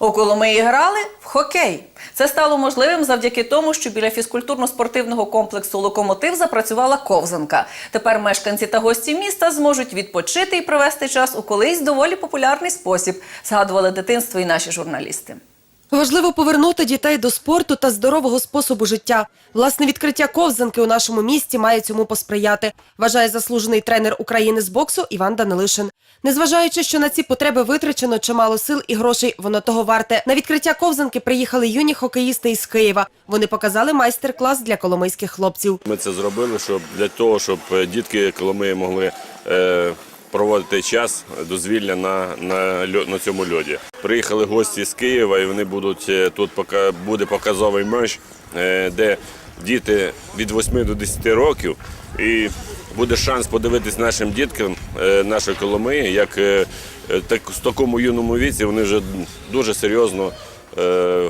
У Коломиї грали в хокей. Це стало можливим завдяки тому, що біля фізкультурно-спортивного комплексу Локомотив запрацювала ковзанка. Тепер мешканці та гості міста зможуть відпочити і провести час у колись доволі популярний спосіб. Згадували дитинство і наші журналісти. Важливо повернути дітей до спорту та здорового способу життя. Власне відкриття ковзанки у нашому місті має цьому посприяти, вважає заслужений тренер України з боксу Іван Данилишин. Незважаючи, що на ці потреби витрачено чимало сил і грошей, воно того варте. На відкриття ковзанки приїхали юні хокеїсти із Києва. Вони показали майстер-клас для коломийських хлопців. Ми це зробили, щоб для того, щоб е, дітки Коломиї могли е, проводити час дозвілля на, на, на цьому льоді. Приїхали гості з Києва, і вони будуть е, тут буде показовий матч, е, де діти від 8 до 10 років, і буде шанс подивитись нашим діткам е, нашої Коломиї, як так, в такому юному віці вони вже дуже серйозно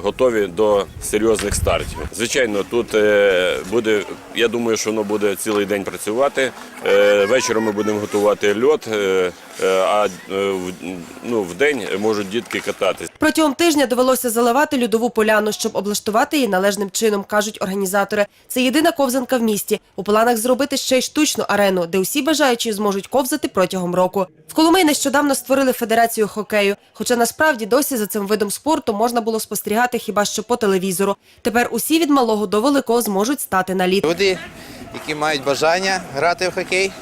готові до серйозних стартів. Звичайно, тут е, буде, я думаю, що воно буде цілий день працювати. Е, Вечором ми будемо готувати льот, е, е, а е, ну, в день можуть дітки кататись. Протягом тижня довелося заливати льодову поляну, щоб облаштувати її належним чином, кажуть організатори. Це єдина ковзанка в місті. У планах зробити ще й штучну арену, де усі бажаючі зможуть ковзати протягом року. В Коломиї нещодавно створили федерацію хокею. Хоча насправді досі за цим видом спорту можна було спостерігати хіба що по телевізору. Тепер усі від малого до великого зможуть стати на лід. Люди, які мають бажання грати в хокей,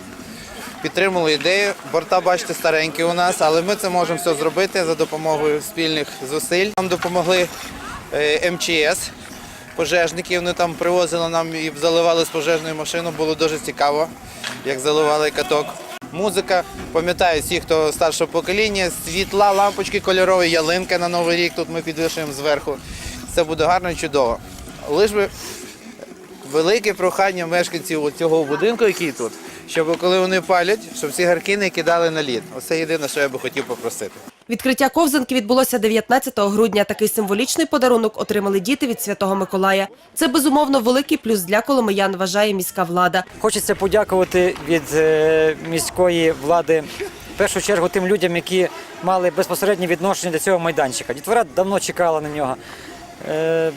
підтримали ідею. Борта, бачите, старенькі у нас, але ми це можемо все зробити за допомогою спільних зусиль. Нам допомогли е, МЧС, пожежники. Вони там привозили нам і заливали з пожежною машину. Було дуже цікаво, як заливали каток. Музика, пам'ятаю всі, хто старшого покоління, світла, лампочки кольорові, ялинка на Новий рік. Тут ми підвішуємо зверху. Це буде гарно і чудово. Лиш би велике прохання мешканців цього будинку, який тут, щоб коли вони палять, щоб ці гарки не кидали на лід. Оце єдине, що я би хотів попросити. Відкриття ковзанки відбулося 19 грудня. Такий символічний подарунок отримали діти від Святого Миколая. Це безумовно великий плюс для коломиян, вважає міська влада. Хочеться подякувати від е, міської влади в першу чергу тим людям, які мали безпосереднє відношення до цього майданчика. Дітвора давно чекала на нього. Е,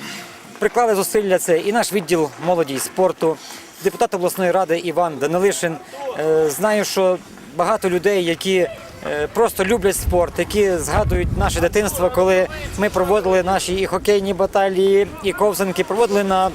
Приклали зусилля це і наш відділ молоді і спорту, депутат обласної ради Іван Данилишин. Е, Знаю, що багато людей, які просто люблять спорт, які згадують наше дитинство, коли ми проводили наші і хокейні баталії, і ковзанки, проводили на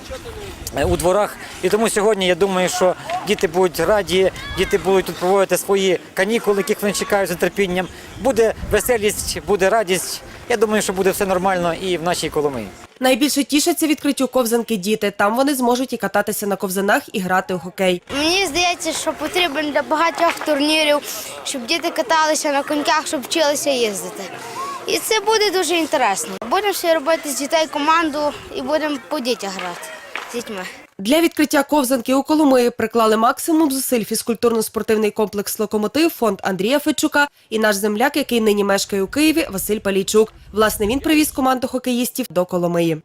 Е, у дворах. І тому сьогодні я думаю, що діти будуть раді, діти будуть тут проводити свої канікули, яких вони чекають з нетерпінням. Буде веселість, буде радість. Я думаю, що буде все нормально і в нашій Коломиї. Найбільше тішаться відкриттю ковзанки діти. Там вони зможуть і кататися на ковзанах, і грати у хокей. Мені здається, що потрібен для багатьох турнірів, щоб діти каталися на коньках, щоб вчилися їздити. І це буде дуже інтересно. Будемо ще робити з дітей команду і будемо по дітях грати з дітьми. Для відкриття ковзанки у Коломиї приклали максимум зусиль фізкультурно-спортивний комплекс «Локомотив», фонд Андрія Федчука і наш земляк, який нині мешкає у Києві, Василь Палійчук. Власне, він привіз команду хокеїстів до Коломиї.